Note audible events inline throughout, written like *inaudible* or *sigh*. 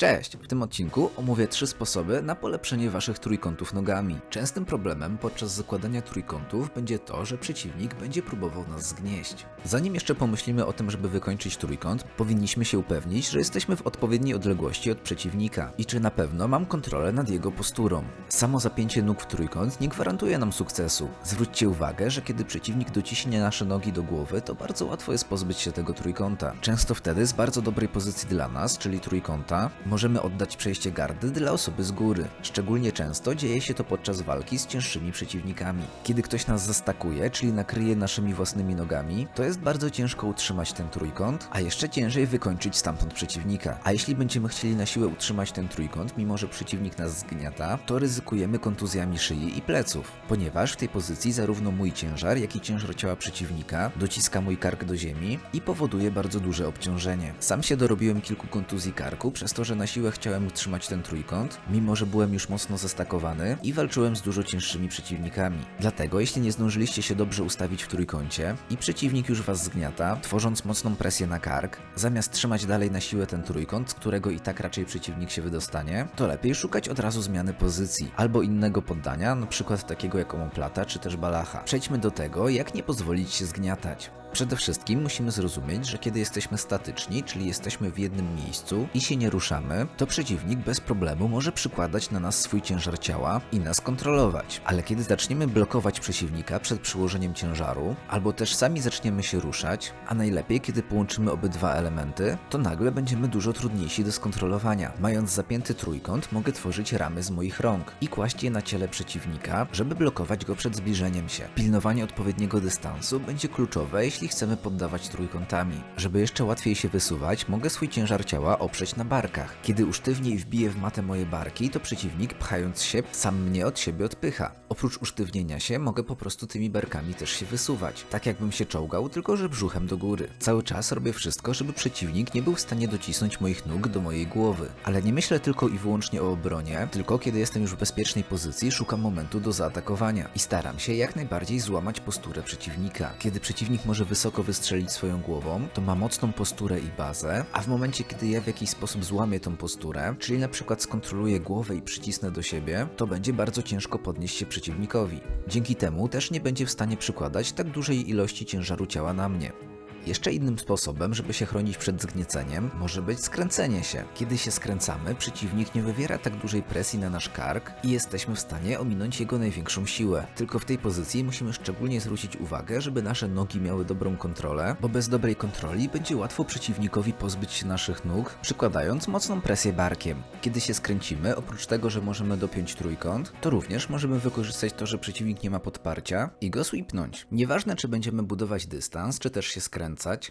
Cześć! W tym odcinku omówię trzy sposoby na polepszenie waszych trójkątów nogami. Częstym problemem podczas zakładania trójkątów będzie to, że przeciwnik będzie próbował nas zgnieść. Zanim jeszcze pomyślimy o tym, żeby wykończyć trójkąt, powinniśmy się upewnić, że jesteśmy w odpowiedniej odległości od przeciwnika i czy na pewno mam kontrolę nad jego posturą. Samo zapięcie nóg w trójkąt nie gwarantuje nam sukcesu. Zwróćcie uwagę, że kiedy przeciwnik dociśnie nasze nogi do głowy, to bardzo łatwo jest pozbyć się tego trójkąta. Często wtedy z bardzo dobrej pozycji dla nas, czyli trójkąta, możemy oddać przejście gardy dla osoby z góry. Szczególnie często dzieje się to podczas walki z cięższymi przeciwnikami. Kiedy ktoś nas zastakuje, czyli nakryje naszymi własnymi nogami, to jest bardzo ciężko utrzymać ten trójkąt, a jeszcze ciężej wykończyć stamtąd przeciwnika. A jeśli będziemy chcieli na siłę utrzymać ten trójkąt, mimo że przeciwnik nas zgniata, to ryzykujemy kontuzjami szyi i pleców, ponieważ w tej pozycji zarówno mój ciężar, jak i ciężar ciała przeciwnika dociska mój kark do ziemi i powoduje bardzo duże obciążenie. Sam się dorobiłem kilku kontuzji karku, przez to, że na siłę chciałem utrzymać ten trójkąt, mimo że byłem już mocno zastakowany i walczyłem z dużo cięższymi przeciwnikami. Dlatego, jeśli nie zdążyliście się dobrze ustawić w trójkącie i przeciwnik już was zgniata, tworząc mocną presję na kark, zamiast trzymać dalej na siłę ten trójkąt, z którego i tak raczej przeciwnik się wydostanie, to lepiej szukać od razu zmiany pozycji albo innego poddania, przykład takiego jak omoplata czy też balacha. Przejdźmy do tego, jak nie pozwolić się zgniatać. Przede wszystkim musimy zrozumieć, że kiedy jesteśmy statyczni, czyli jesteśmy w jednym miejscu i się nie ruszamy, to przeciwnik bez problemu może przykładać na nas swój ciężar ciała i nas kontrolować. Ale kiedy zaczniemy blokować przeciwnika przed przyłożeniem ciężaru, albo też sami zaczniemy się ruszać, a najlepiej kiedy połączymy obydwa elementy, to nagle będziemy dużo trudniejsi do skontrolowania. Mając zapięty trójkąt, mogę tworzyć ramy z moich rąk i kłaść je na ciele przeciwnika, żeby blokować go przed zbliżeniem się. Pilnowanie odpowiedniego dystansu będzie kluczowe, jeśli chcemy poddawać trójkątami. Żeby jeszcze łatwiej się wysuwać, mogę swój ciężar ciała oprzeć na barkach. Kiedy usztywniej wbiję w matę moje barki, to przeciwnik, pchając się, sam mnie od siebie odpycha. Oprócz usztywnienia się, mogę po prostu tymi barkami też się wysuwać. Tak jakbym się czołgał, tylko że brzuchem do góry. Cały czas robię wszystko, żeby przeciwnik nie był w stanie docisnąć moich nóg do mojej głowy. Ale nie myślę tylko i wyłącznie o obronie, tylko kiedy jestem już w bezpiecznej pozycji, szukam momentu do zaatakowania i staram się jak najbardziej złamać posturę przeciwnika. Kiedy przeciwnik może wysoko wystrzelić swoją głową, to ma mocną posturę i bazę, a w momencie, kiedy ja w jakiś sposób złamię tą posturę, czyli na przykład skontroluję głowę i przycisnę do siebie, to będzie bardzo ciężko podnieść się przeciwnikowi. Dzięki temu też nie będzie w stanie przykładać tak dużej ilości ciężaru ciała na mnie. Jeszcze innym sposobem, żeby się chronić przed zgnieceniem, może być skręcenie się. Kiedy się skręcamy, przeciwnik nie wywiera tak dużej presji na nasz kark i jesteśmy w stanie ominąć jego największą siłę. Tylko w tej pozycji musimy szczególnie zwrócić uwagę, żeby nasze nogi miały dobrą kontrolę, bo bez dobrej kontroli będzie łatwo przeciwnikowi pozbyć się naszych nóg, przykładając mocną presję barkiem. Kiedy się skręcimy, oprócz tego, że możemy dopiąć trójkąt, to również możemy wykorzystać to, że przeciwnik nie ma podparcia i go sweepnąć. Nieważne, czy będziemy budować dystans, czy też się skręcać,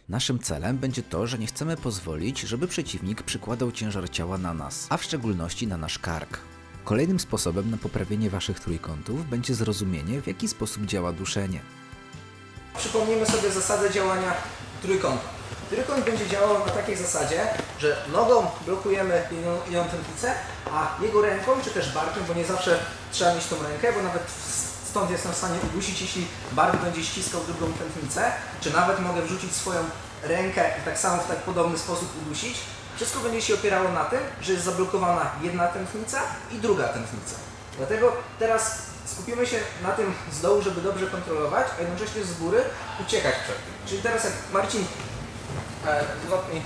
naszym celem będzie to, że nie chcemy pozwolić, żeby przeciwnik przykładał ciężar ciała na nas, a w szczególności na nasz kark. Kolejnym sposobem na poprawienie waszych trójkątów będzie zrozumienie, w jaki sposób działa duszenie. Przypomnijmy sobie zasadę działania trójkąta. Trójkąt będzie działał na takiej zasadzie, że nogą blokujemy jedną tętnicę, a jego ręką, czy też barkiem, bo nie zawsze trzeba mieć tą rękę, bo nawet stąd jestem w stanie udusić, jeśli bark będzie ściskał drugą tętnicę, czy nawet mogę wrzucić swoją rękę i tak samo w tak podobny sposób udusić. Wszystko będzie się opierało na tym, że jest zablokowana jedna tętnica i druga tętnica. Dlatego teraz skupimy się na tym z dołu, żeby dobrze kontrolować, a jednocześnie z góry uciekać przed tym. Czyli teraz jak Marcin e, złap mi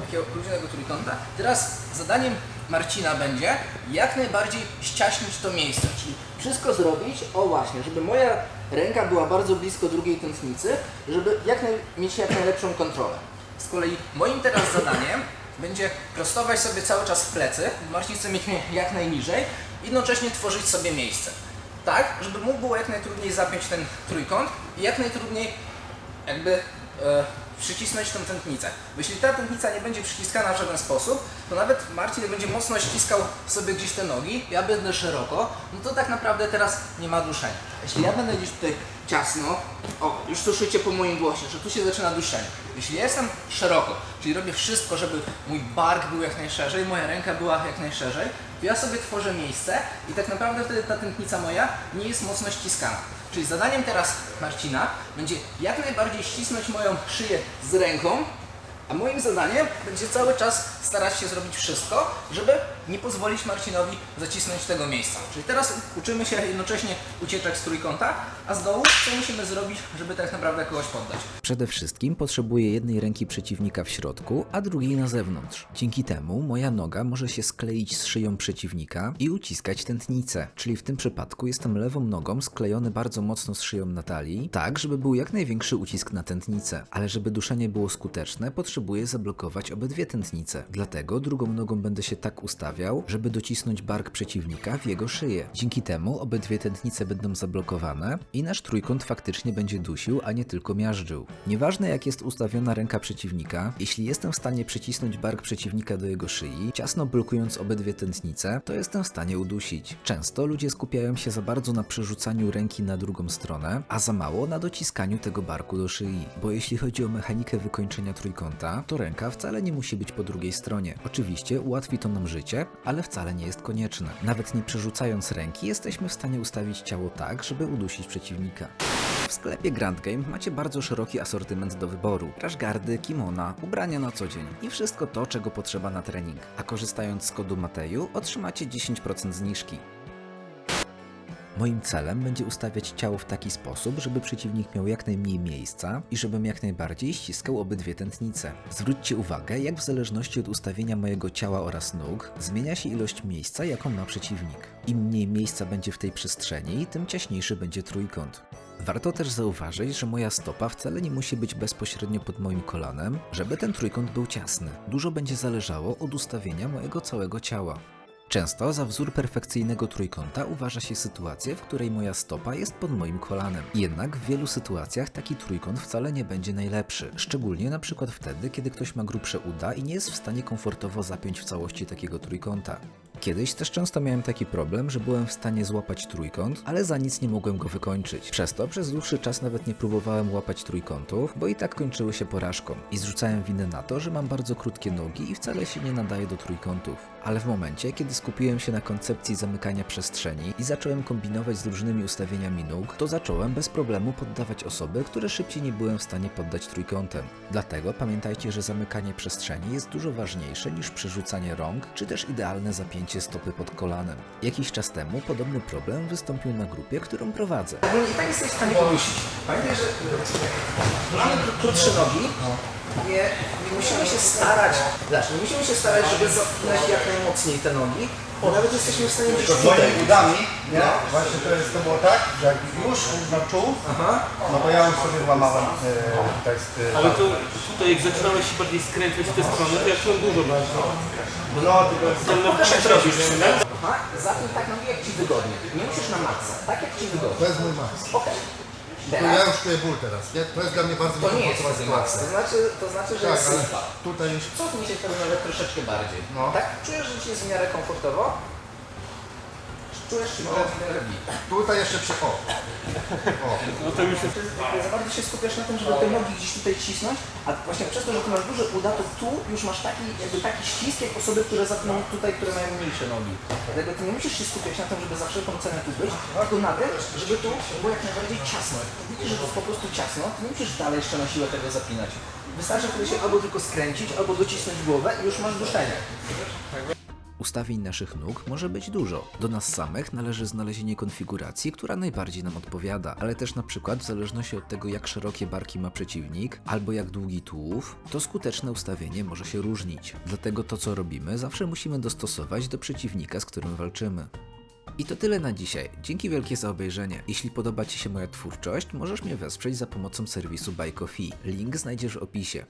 takiego luźnego trójkąta, teraz zadaniem Marcina będzie jak najbardziej ściaśnić to miejsce, czyli wszystko zrobić, o właśnie, żeby moja ręka była bardzo blisko drugiej tętnicy, żeby jak naj, mieć jak najlepszą kontrolę. Z kolei moim teraz zadaniem *laughs* będzie prostować sobie cały czas plecy, Marcin chce mieć mnie *laughs* jak najniżej, jednocześnie tworzyć sobie miejsce. Tak, żeby mu było jak najtrudniej zapiąć ten trójkąt i jak najtrudniej jakby e, przycisnąć tą tętnicę. Bo jeśli ta tętnica nie będzie przyciskana w żaden sposób, to nawet Marcin będzie mocno ściskał sobie gdzieś te nogi, ja będę szeroko, no to tak naprawdę teraz nie ma duszenia. Jeśli ja będę gdzieś tutaj ciasno, o, już słyszycie po moim głosie, że tu się zaczyna duszenie. Jeśli ja jestem szeroko, czyli robię wszystko, żeby mój bark był jak najszerzej, moja ręka była jak najszerzej, to ja sobie tworzę miejsce i tak naprawdę wtedy ta tętnica moja nie jest mocno ściskana. Czyli zadaniem teraz Marcina będzie jak najbardziej ścisnąć moją szyję z ręką, A moim zadaniem będzie cały czas starać się zrobić wszystko, żeby nie pozwolić Marcinowi zacisnąć tego miejsca. Czyli teraz uczymy się jednocześnie ucieczek z trójkąta, a z dołu co musimy zrobić, żeby tak naprawdę kogoś poddać. Przede wszystkim potrzebuję jednej ręki przeciwnika w środku, a drugiej na zewnątrz. Dzięki temu moja noga może się skleić z szyją przeciwnika i uciskać tętnicę, czyli w tym przypadku jestem lewą nogą sklejony bardzo mocno z szyją na talii, tak żeby był jak największy ucisk na tętnicę. Ale żeby duszenie było skuteczne, potrzebuję zablokować obydwie tętnice. Dlatego drugą nogą będę się tak ustawiał, żeby docisnąć bark przeciwnika w jego szyję. Dzięki temu obydwie tętnice będą zablokowane i nasz trójkąt faktycznie będzie dusił, a nie tylko miażdżył. Nieważne jak jest ustawiona ręka przeciwnika, jeśli jestem w stanie przycisnąć bark przeciwnika do jego szyi, ciasno blokując obydwie tętnice, to jestem w stanie udusić. Często ludzie skupiają się za bardzo na przerzucaniu ręki na drugą stronę, a za mało na dociskaniu tego barku do szyi. Bo jeśli chodzi o mechanikę wykończenia trójkąta, to ręka wcale nie musi być po drugiej stronie. Oczywiście ułatwi to nam życie, ale wcale nie jest konieczne. Nawet nie przerzucając ręki, jesteśmy w stanie ustawić ciało tak, żeby udusić przeciwnika. W sklepie Grand Game macie bardzo szeroki asortyment do wyboru. Rashgardy, kimona, ubrania na co dzień i wszystko to, czego potrzeba na trening. A korzystając z kodu Mateju otrzymacie 10% zniżki. Moim celem będzie ustawiać ciało w taki sposób, żeby przeciwnik miał jak najmniej miejsca i żebym jak najbardziej ściskał obydwie tętnice. Zwróćcie uwagę, jak w zależności od ustawienia mojego ciała oraz nóg zmienia się ilość miejsca, jaką ma przeciwnik. Im mniej miejsca będzie w tej przestrzeni, tym ciaśniejszy będzie trójkąt. Warto też zauważyć, że moja stopa wcale nie musi być bezpośrednio pod moim kolanem, żeby ten trójkąt był ciasny. Dużo będzie zależało od ustawienia mojego całego ciała. Często za wzór perfekcyjnego trójkąta uważa się sytuację, w której moja stopa jest pod moim kolanem. Jednak w wielu sytuacjach taki trójkąt wcale nie będzie najlepszy, szczególnie na przykład wtedy, kiedy ktoś ma grubsze uda i nie jest w stanie komfortowo zapiąć w całości takiego trójkąta. Kiedyś też często miałem taki problem, że byłem w stanie złapać trójkąt, ale za nic nie mogłem go wykończyć. Przez to przez dłuższy czas nawet nie próbowałem łapać trójkątów, bo i tak kończyły się porażką. I zrzucałem winę na to, że mam bardzo krótkie nogi i wcale się nie nadaje do trójkątów. Ale w momencie, kiedy skupiłem się na koncepcji zamykania przestrzeni i zacząłem kombinować z różnymi ustawieniami nóg, to zacząłem bez problemu poddawać osoby, które szybciej nie byłem w stanie poddać trójkątem. Dlatego pamiętajcie, że zamykanie przestrzeni jest dużo ważniejsze niż przerzucanie rąk, czy też idealne zapięcie stopy pod kolanem. Jakiś czas temu podobny problem wystąpił na grupie, którą prowadzę. Ogólnie tak jesteś w stanie. Pamiętaj, że mamy kró- krótsze nogi, nie, nie musimy się starać, znaczy nie musimy się starać, żeby zapinać jak najmocniej te nogi, bo nawet jesteśmy w stanie gdzieś To z tutaj. moimi udami, nie? Właśnie to jest to było tak, że jak już na czuł, Aha. no to ja już sobie łamałem e, tekst. E, Ale to tutaj jak zaczynałeś się bardziej skręcać w tę stronę, to ja czułem dużo bardzo. no tylko jest na Pokaż jak przykład robisz. Aha, zapnij tak nogi jak Ci wygodnie. Nie musisz na maksa, tak jak Ci wygodnie. To jest mój max. Okej. To ja Teraz już czuję ból teraz, nie? To jest dla mnie bardzo to nie jest niekomfortowa wtedy max, to sytuacja. znaczy, to znaczy że Tak, jest ale slipa. tutaj już Cofnij się wtedy nawet troszeczkę bardziej. No. Tak? Czujesz, że Ci jest w miarę komfortowo? Czujesz, czy może w miarę bit? Tutaj jeszcze przy... O! O! No to już jest... Ty za bardzo się skupiasz na tym, żeby te nogi gdzieś tutaj cisnąć, a właśnie przez to, że ty masz duże uda, to tu już masz taki, jakby taki ścisk, jak osoby, które zapną tutaj, które mają mniejsze nogi. Dlatego ty nie musisz się skupiać na tym, żeby za wszelką cenę tu być, tylko na tym, żeby tu było jak najbardziej ciasno. Jak widzisz, że to jest po prostu ciasno, to nie musisz dalej jeszcze na siłę tego zapinać. Wystarczy wtedy się albo tylko skręcić, albo docisnąć głowę i już masz duszenie. Ustawień naszych nóg może być dużo. Do nas samych należy znalezienie konfiguracji, która najbardziej nam odpowiada, ale też na przykład w zależności od tego, jak szerokie barki ma przeciwnik, albo jak długi tułów, to skuteczne ustawienie może się różnić. Dlatego to, co robimy, zawsze musimy dostosować do przeciwnika, z którym walczymy. I to tyle na dzisiaj. Dzięki wielkie za obejrzenie. Jeśli podoba Ci się moja twórczość, możesz mnie wesprzeć za pomocą serwisu Buy Coffee. Link znajdziesz w opisie.